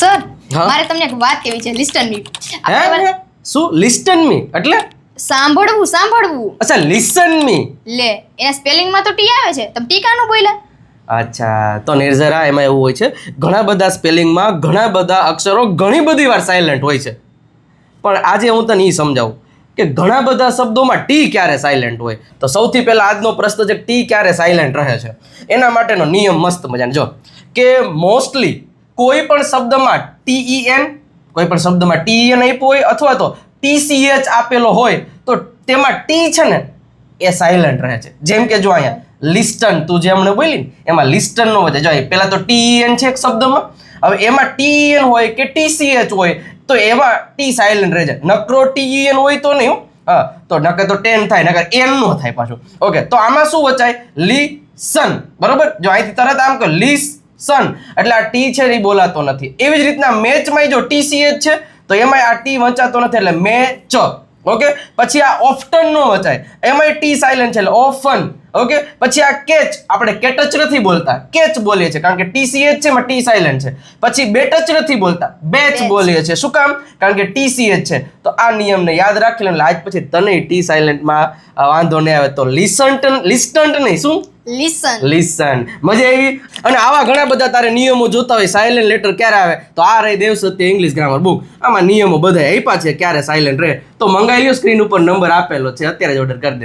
Sir હા? મારે તમને એક વાત કહેવી છે લિસ્ટન મી હે શું? લિસ્ટન મી એટલે? સાંભળવું સાંભળવું. અચ્છા લિસન મી લે એના સ્પેલિંગમાં તો ટી આવે છે. તમે ટી કાનું બોલ્યા? અચ્છા તો નિર્જરા એમાં એવું હોય છે ઘણા બધા સ્પેલિંગમાં ઘણા બધા અક્ષરો ઘણી બધી વાર સાયલન્ટ હોય છે. પણ આજે હું તને એ સમજાવું કે ઘણા બધા શબ્દોમાં ટી ક્યારે સાયલન્ટ હોય? તો સૌથી પહેલાં આજનો પ્રશ્ન છે ટી ક્યારે સાયલન્ટ રહે છે? એના માટેનો નિયમ મસ્ત મજાનો. જો કે મોસ્ટલી કોઈ પણ શબ્દમાં ટીઈએન, કોઈ પણ શબ્દમાં ટીઈએન આપ્યું હોય અથવા તો ટીસીએચ આપેલો હોય, તો તેમાં ટી છે ને, એ સાયલન્ટ રહે છે. જેમ કે જો અહીંયા લિસ્ટન તું જે હમણાં બોલી ને, એમાં લિસ્ટન નો વધે. જો પહેલાં તો ટીઈએન છે એક શબ્દમાં, હવે એમાં ટીઈએન હોય કે ટીસીએચ હોય, તો એમાં ટી સાયલન્ટ રહે છે. નકરો ટીઈએન હોય તો નહીં હો. તો નકર તો ટેન થાય, નકર એન નો થાય પાછું. ઓકે, તો આમાં શું વચાય? લિસન બરોબર? જો અહીંથી તરત આમ કહો લિસન એટલે આ ટી છે એ બોલાતો નથી. એવી જ રીતના મેચમાં જો ટીસીએચ છે, તો એમાં આ ટી વંચાતો નથી, એટલે મેચ. ઓકે? પછી આ ઓફટન નો વચાય. એમાંય ટી સાયલન્ટ છે, એટલે ઓફન. ઓકે પછી આ કેચ આપણે કેટચ નથી બોલતા. કેચ બોલીએ છીએ. કારણ કે ટીસીએચ છે એમાં ટી સાયલન્ટ છે. પછી બેટચ નથી બોલતા. બેચ બોલીએ છીએ. શું કામ? કારણ કે ટીસીએચ છે. તો આ નિયમને યાદ રાખી લે આજ પછી તને ટી સાયલન્ટમાં વાંધો નહીં આવે તો લિસન્ટન લિસ્ટન્ટ નહીં. શું? લિસન લિસન મજા આવી? અને આવા ઘણા બધા તારે નિયમો જોતા હોય સાયલન્ટ લેટર ક્યારે આવે? તો આ રહી Dev Satya English grammar book આમાં નિયમો બધા આપ્યા છે ક્યારે સાયલન્ટ રહે? તો મંગાવી લ્યો સ્ક્રીન ઉપર નંબર આપેલો છે અત્યારે જ ઓર્ડર કરી દે.